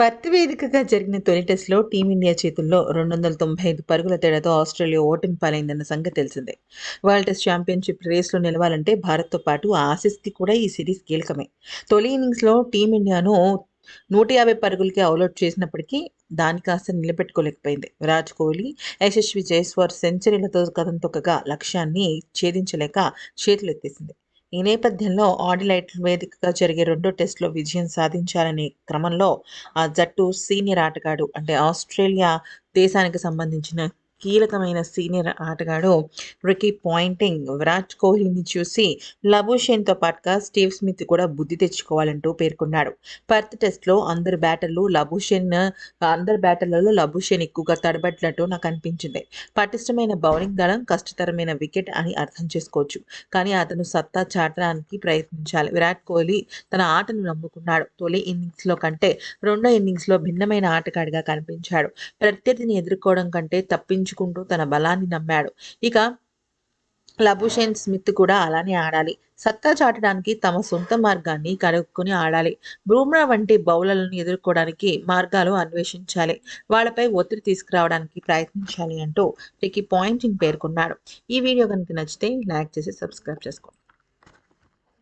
Perth వేదికగా జరిగిన తొలి టెస్టులో టీమిండియా చేతుల్లో రెండు వందల తొంభై ఐదు పరుగుల తేడాతో ఆస్ట్రేలియా ఓటమి పాలైందన్న సంగతి తెలిసిందే. వరల్డ్ టెస్ట్ ఛాంపియన్షిప్ రేస్లో నిలవాలంటే భారత్తో పాటు ఆసీస్కి కూడా ఈ సిరీస్ కీలకమే. తొలి ఇన్నింగ్స్లో టీమిండియాను నూట యాభై పరుగులకి అవులౌట్ చేసినప్పటికీ దాని కాస్త నిలబెట్టుకోలేకపోయింది. విరాట్ కోహ్లీ యశస్వి జైస్వార్ సెంచరీలతో కథం తొక్కగా లక్ష్యాన్ని ఛేదించలేక చేతులెత్తేసింది. ఈ నేపథ్యంలో ఆడిలైట్ వేదికగా జరిగే రెండో టెస్టులో విజయం సాధించాలనే క్రమంలో ఆ జట్టు సీనియర్ ఆటగాడు అంటే ఆస్ట్రేలియా దేశానికి సంబంధించిన కీలకమైన సీనియర్ ఆటగాడు రికీ పాయింటింగ్ విరాట్ కోహ్లీని చూసి లబుషేన్తో పాటుగా స్టీవ్ స్మిత్ కూడా బుద్ధి తెచ్చుకోవాలంటూ పేర్కొన్నాడు. పర్త్ టెస్ట్లో అందరు బ్యాటర్లు లబుషేన్ అందరు బ్యాటర్లలో లబుషేన్ ఎక్కువగా తడబట్టినట్టు నాకు అనిపించింది. పటిష్టమైన బౌలింగ్ దళం కష్టతరమైన వికెట్ అని అర్థం చేసుకోవచ్చు. కానీ అతను సత్తా చాటడానికి ప్రయత్నించాలి. విరాట్ కోహ్లీ తన ఆటను నమ్ముకున్నాడు. తొలి ఇన్నింగ్స్లో కంటే రెండో ఇన్నింగ్స్లో భిన్నమైన ఆటగాడిగా కనిపించాడు. ప్రత్యర్థిని ఎదుర్కోవడం కంటే తప్పించుకుంటూ తన బలాన్ని నమ్మాడు. ఇక లబుషేన్ స్మిత్ కూడా అలానే ఆడాలి. సత్తా చాటడానికి తమ సొంత మార్గాన్ని కనుక్కొని ఆడాలి. బ్రూమ్రా వంటి బౌలర్లను ఎదుర్కోవడానికి మార్గాలు అన్వేషించాలి. వాళ్ళపై ఒత్తిడి తీసుకురావడానికి ప్రయత్నించాలి అంటూ రికీ పాయింటింగ్ పేర్కొన్నాడు. ఈ వీడియో కనుక నచ్చితే లైక్ చేసి సబ్స్క్రైబ్ చేసుకోండి.